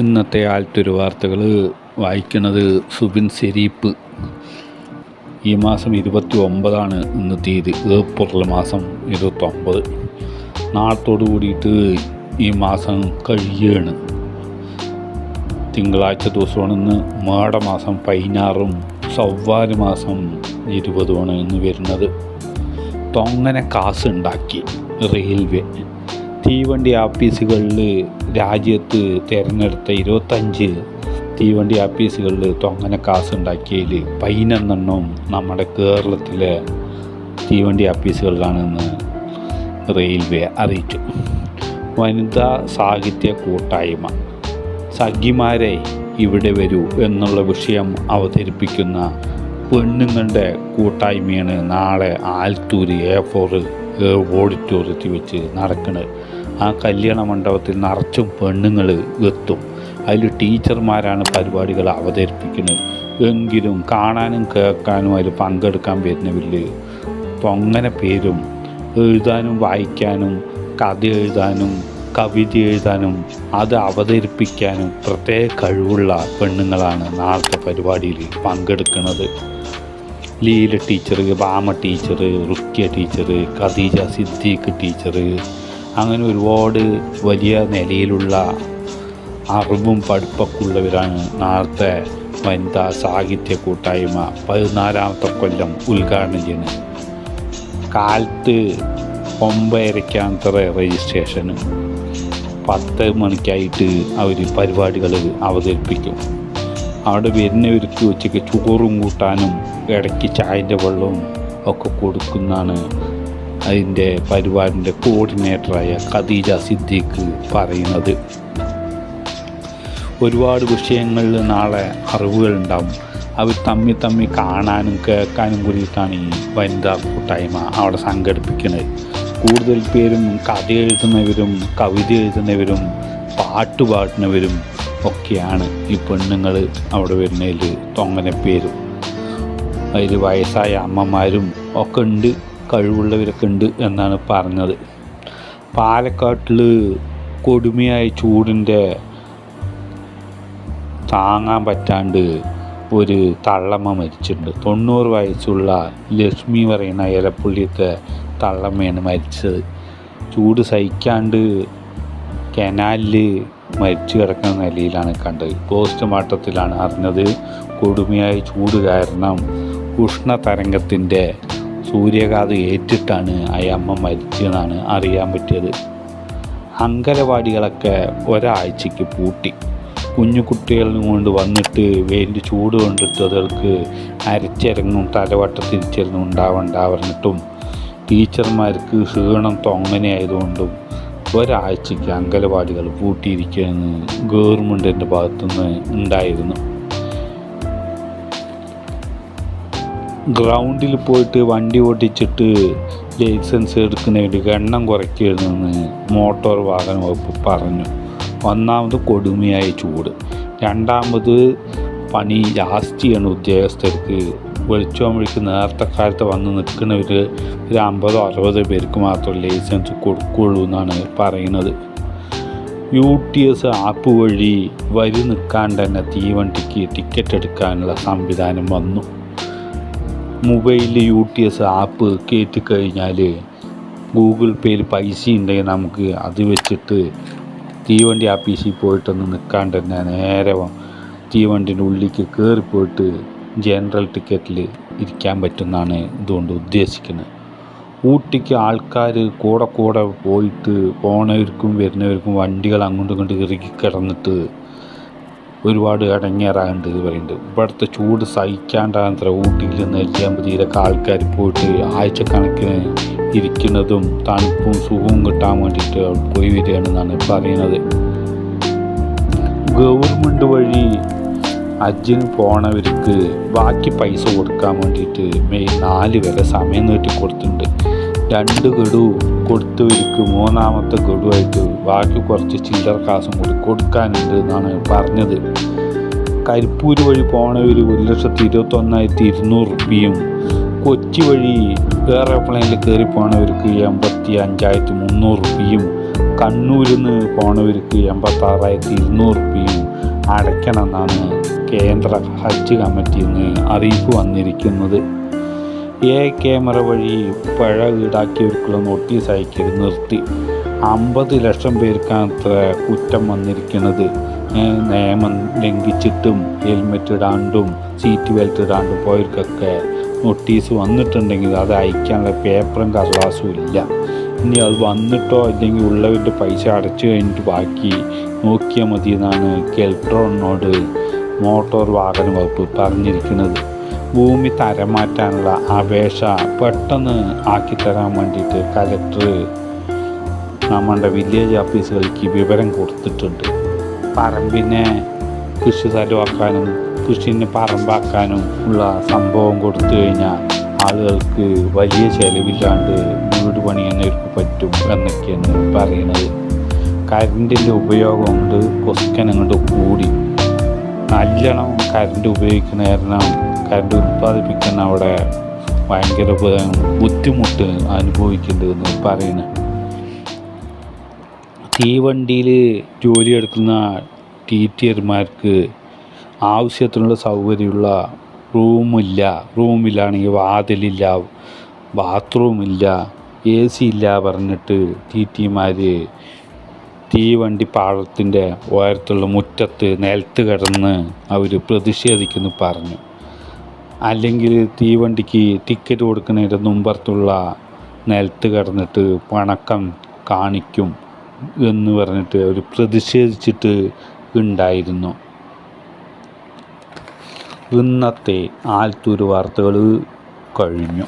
ഇന്നത്തെ ആൽത്തൊരു വാർത്തകൾ വായിക്കുന്നത് സുബിൻ ശരീപ്പ് ഈ മാസം ഇരുപത്തി ഒമ്പതാണ് ഇന്ന് തീയതി ഏപ്രിൽ മാസം ഇരുപത്തൊമ്പത് നാളത്തോട് കൂടിയിട്ട് ഈ മാസം കഴിയാണ്. തിങ്കളാഴ്ച ദിവസമാണ് ഇന്ന് മേടമാസം പതിനാറും സവ്വാൽ മാസം ഇരുപതുമാണ് ഇന്ന് വരുന്നത്. തൊങ്ങനെ കാശുണ്ടാക്കി റെയിൽവേ. തീവണ്ടി ആപ്പീസുകളിൽ രാജ്യത്ത് തിരഞ്ഞെടുത്ത ഇരുപത്തഞ്ച് തീവണ്ടി ആപ്പീസുകളിൽ തൊങ്ങനെ കാശുണ്ടാക്കിയതിൽ പതിനൊന്നെണ്ണവും നമ്മുടെ കേരളത്തിലെ തീവണ്ടി ആപ്പീസുകളിലാണെന്ന് റെയിൽവേ അറിയിച്ചു. വനിതാ സാഹിത്യ കൂട്ടായ്മ. സഖിമാരെ ഇവിടെ വരൂ എന്നുള്ള വിഷയം അവതരിപ്പിക്കുന്ന പെണ്ണുങ്ങളുടെ കൂട്ടായ്മയാണ് നാളെ ആൽത്തൂര് എ ഫോർ ഓഡിറ്റോറിയത്തിൽ വെച്ച് നടക്കുന്നത് ആ കല്യാണ മണ്ഡപത്തിൽ നിറച്ചും പെണ്ണുങ്ങൾ എത്തും. അതിൽ ടീച്ചർമാരാണ് പരിപാടികൾ അവതരിപ്പിക്കുന്നത്. എങ്കിലും കാണാനും കേൾക്കാനും അതിൽ പങ്കെടുക്കാൻ വരുന്നവരിൽ തൊങ്ങനെ പേരും എഴുതാനും വായിക്കാനും കഥ എഴുതാനും കവിത എഴുതാനും അത് അവതരിപ്പിക്കാനും പ്രത്യേക കഴിവുള്ള പെണ്ണുങ്ങളാണ് നാളത്തെ പരിപാടിയിൽ പങ്കെടുക്കുന്നത്. Leela teacher Bama teacher Rukkiya teacher Khadeeja Siddique teacher അങ്ങനെ ഒരുപാട് വലിയ നിലയിലുള്ള അറിവും പഠിപ്പൊക്കെ ഉള്ളവരാണ് നാളത്തെ വനിതാ സാഹിത്യ കൂട്ടായ്മ പതിനാലാമത്തെ കൊല്ലം ഉദ്ഘാടനം ചെയ്യുന്നത്. കാലത്ത് ഒമ്പതരയ്ക്കാണത്ര രജിസ്ട്രേഷന് പത്ത് മണിക്കായിട്ട് അവർ പരിപാടികൾ അവതരിപ്പിക്കും. അവിടെ വരുന്നവർക്ക് ഉച്ചയ്ക്ക് ചോറും കൂട്ടാനും ഇടയ്ക്ക് ചായന്റെ വെള്ളവും ഒക്കെ കൊടുക്കുന്നതാണ് അതിന്റെ പരിപാടിന്റെ കോർഡിനേറ്ററായ ഖദീജ സിദ്ദീഖ് പറയുന്നത്. ഒരുപാട് വിഷയങ്ങളിൽ നാളെ അറിവുകളുണ്ടാവും. അവർ തമ്മി തമ്മി കാണാനും കേൾക്കാനും കൂടിയിട്ടാണ് ഈ വനിതാ കൂട്ടായ്മ അവിടെ സംഘടിപ്പിക്കുന്നത്. കൂടുതൽ പേരും കഥ എഴുതുന്നവരും കവിത എഴുതുന്നവരും പാട്ട് പാടുന്നവരും ഒക്കെയാണ് ഈ പെണ്ണുങ്ങൾ അവിടെ വരുന്നതിൽ തൊങ്ങനെ പേരും അതിൽ വയസ്സായ അമ്മമാരും ഒക്കെ ഉണ്ട്. കഴിവുള്ളവരൊക്കെ ഉണ്ട് എന്നാണ് പറഞ്ഞത്. പാലക്കാട്ടിൽ കൊടുമയായ ചൂടിന്റെ താങ്ങാൻ പറ്റാണ്ട് ഒരു തള്ളമ്മ മരിച്ചിട്ടുണ്ട്. തൊണ്ണൂറ് വയസ്സുള്ള ലക്ഷ്മി പറയുന്ന ഇലപ്പുള്ളിയത്തെ തള്ളമ്മയാണ് മരിച്ചത്. ചൂട് സഹിക്കാണ്ട് കനാലിൽ മരിച്ചു കിടക്കുന്ന നിലയിലാണ് കണ്ടത്. പോസ്റ്റ്മോർട്ടത്തിലാണ് അറിഞ്ഞത്. കൊടുമയായ ചൂട് കാരണം ഉഷ്ണതരംഗത്തിന്റെ സൂര്യഘാതം ഏറ്റിട്ടാണ് ആ അമ്മ മരിച്ചതെന്നാണ് അറിയാൻ പറ്റിയത്. അങ്കലവാടികളൊക്കെ ഒരാഴ്ചയ്ക്ക് പൂട്ടി. കുഞ്ഞു കുട്ടികളിൽ കൊണ്ട് വന്നിട്ട് വേണ്ടി ചൂട് കൊണ്ടിട്ട് അതുകൾക്ക് അരച്ചിറങ്ങും തലവട്ട തിരിച്ചിറങ്ങും ഉണ്ടാവണ്ട പറഞ്ഞിട്ടും ടീച്ചർമാർക്ക് ക്ഷീണം തൊങ്ങനെയായതുകൊണ്ടും ഒരാഴ്ചയ്ക്ക് അങ്കലവാടികൾ പൂട്ടിയിരിക്കുകയെന്ന് ഗവൺമെന്റിന്റെ ഭാഗത്തുനിന്ന് ഉണ്ടായിരുന്നു. ഗ്രൗണ്ടിൽ പോയിട്ട് വണ്ടി ഓടിച്ചിട്ട് ലൈസൻസ് എടുക്കുന്നതിന് എണ്ണം കുറയ്ക്കരുതെന്ന് മോട്ടോർ വാഹന വകുപ്പ് പറഞ്ഞു. ഒന്നാമത് കൊടുമയായ ചൂട്. രണ്ടാമത് പണി ജാസ്തിയാണ് ഉദ്യോഗസ്ഥർക്ക്. വെളിച്ചോമ്പഴിക്ക് നേരത്തെ കാലത്ത് വന്ന് നിൽക്കുന്നവർ ഒരു അമ്പതോ അറുപതോ പേർക്ക് മാത്രം ലൈസൻസ് കൊടുക്കുള്ളൂ എന്നാണ് പറയുന്നത്. യു ടി എസ് ആപ്പ് വഴി വരി നിൽക്കാണ്ട് തന്നെ തീവണ്ടിക്ക് ടിക്കറ്റ് എടുക്കാനുള്ള സംവിധാനം വന്നു. മൊബൈലിൽ യു ടി എസ് ആപ്പ് കയറ്റി കഴിഞ്ഞാൽ ഗൂഗിൾ പേയിൽ പൈസ ഉണ്ടെങ്കിൽ നമുക്ക് അത് വെച്ചിട്ട് തീവണ്ടി ആപ്പീസിൽ പോയിട്ടൊന്ന് നിൽക്കാണ്ട് തന്നെ നേരെ തീവണ്ടിന്റെ ഉള്ളിലേക്ക് കയറിപ്പോയിട്ട് ജനറൽ ടിക്കറ്റിൽ ഇരിക്കാൻ പറ്റുമെന്നാണ് ഇതുകൊണ്ട് ഉദ്ദേശിക്കുന്നത്. ഊട്ടിക്ക് ആൾക്കാർ കൂടെ കൂടെ പോയിട്ട് പോണവർക്കും വരുന്നവർക്കും വണ്ടികൾ അങ്ങോട്ടും ഇങ്ങോട്ടും ഇറുകി കിടന്നിട്ട് ഒരുപാട് ഇടങ്ങേറാണ്ട് പറയുന്നുണ്ട്. ഇവിടുത്തെ ചൂട് സഹിക്കാണ്ടാത്ര ഊട്ടിയിൽ നിന്ന് നെല്ലിയാമ്പതിയിലൊക്കെ ആൾക്കാർ പോയിട്ട് ആഴ്ചക്കണക്കിന് ഇരിക്കുന്നതും തണുപ്പും സുഖവും കിട്ടാൻ വേണ്ടിയിട്ട് പോയി വരികയാണെന്നാണ് പറയുന്നത്. ഗവൺമെന്റ് വഴി ഹജ്ജിന് പോണവർക്ക് ബാക്കി പൈസ കൊടുക്കാൻ വേണ്ടിയിട്ട് മെയ് നാല് വരെ സമയം നീട്ടി കൊടുത്തിട്ടുണ്ട് രണ്ട് ഗഡു കൊടുത്തവർക്ക് മൂന്നാമത്തെ ഗഡുവായിട്ട് ബാക്കി കുറച്ച് ചില്ലറ കാശും കൂടി കൊടുക്കാനുണ്ട് എന്നാണ് പറഞ്ഞത്. കരിപ്പൂര് വഴി പോണവർ ഒരു ലക്ഷത്തി ഇരുപത്തൊന്നായിരത്തി ഇരുന്നൂറ് റുപ്യയും കൊച്ചി വഴി എയർപ്ലെയിനിൽ കയറി പോണവർക്ക് എൺപത്തി അഞ്ചായിരത്തി മുന്നൂറ് റുപ്യയും കണ്ണൂരിൽ നിന്ന് പോണവർക്ക് എൺപത്താറായിരത്തി ഇരുന്നൂറ് റുപ്യയും അടയ്ക്കണമെന്നാണ് കേന്ദ്ര ഹജ്ജ് കമ്മിറ്റിയിൽ നിന്ന് അറിയിപ്പ് വന്നിരിക്കുന്നത്. എ ക്യാമറ വഴി പഴ ഈടാക്കിയവർക്കുള്ള നോട്ടീസ് അയക്കരുത് നിർത്തി. അമ്പത് ലക്ഷം പേർക്കാത്ര കുറ്റം വന്നിരിക്കുന്നത്. നിയമം ലംഘിച്ചിട്ടും ഹെൽമെറ്റ് ഇടാണ്ടും സീറ്റ് ബെൽറ്റ് ഇടാണ്ടും പോയവർക്കൊക്കെ നോട്ടീസ് വന്നിട്ടുണ്ടെങ്കിൽ അത് അയക്കാനുള്ള പേപ്പറും കടലാസും ഇല്ല. ഇനി അത് വന്നിട്ടോ അല്ലെങ്കിൽ ഉള്ളവരുടെ പൈസ അടച്ചു കഴിഞ്ഞിട്ട് ബാക്കി നോക്കിയാൽ മതി എന്നാണ് കെൽട്രോണിനോട് മോട്ടോർ വാഹന വകുപ്പ് പറഞ്ഞിരിക്കുന്നത്. ഭൂമി തരം മാറ്റാനുള്ള അപേക്ഷ പെട്ടെന്ന് ആക്കിത്തരാൻ വേണ്ടിയിട്ട് കലക്ടർ നമ്മുടെ വില്ലേജ് ഓഫീസുകൾക്ക് വിവരം കൊടുത്തിട്ടുണ്ട്. പറമ്പിനെ കൃഷി സ്ഥലമാക്കാനും കൃഷിനെ പറമ്പാക്കാനും ഉള്ള സംഭവം കൊടുത്തു കഴിഞ്ഞാൽ ആളുകൾക്ക് വലിയ ചെലവില്ലാണ്ട് വീട് പണിയാനവർക്ക് പറ്റും എന്നൊക്കെയാണ് പറയുന്നത്. കരണ്ടിന്റെ ഉപയോഗം കൊണ്ട് കൊസ്കൻ അങ്ങോട്ട് കൂടി. നല്ലോണം കരണ്ട് ഉപയോഗിക്കുന്ന കാരണം കരണ്ട് ഉൽപ്പാദിപ്പിക്കുന്ന അവിടെ ഭയങ്കര ബുദ്ധിമുട്ട് അനുഭവിക്കേണ്ടതെന്ന് പറയുന്നത് തീവണ്ടിയിൽ ജോലിയെടുക്കുന്ന ടീച്ചർമാർക്ക് ആവശ്യത്തിനുള്ള സൗകര്യമുള്ള റൂമില്ല. റൂമിലാണെങ്കിൽ വാതിലില്ല ബാത്റൂമില്ല എ സി ഇല്ല പറഞ്ഞിട്ട് ടി ടിമാർ തീവണ്ടി പാളത്തിന്റെ ഉയരത്തുള്ള മുറ്റത്ത് നിലത്ത് കിടന്ന് അവർ പ്രതിഷേധിക്കുന്നു പറഞ്ഞു. അല്ലെങ്കിൽ തീവണ്ടിക്ക് ടിക്കറ്റ് കൊടുക്കുന്നതിന്റെ മുമ്പത്തുള്ള നിലത്ത് കിടന്നിട്ട് പണക്കം കാണിക്കും എന്ന് പറഞ്ഞിട്ട് അവർ പ്രതിഷേധിച്ചിട്ട് ഉണ്ടായിരുന്നു. ഇന്നത്തെ ആൽത്തൂർ വാർത്തകൾ കഴിഞ്ഞു.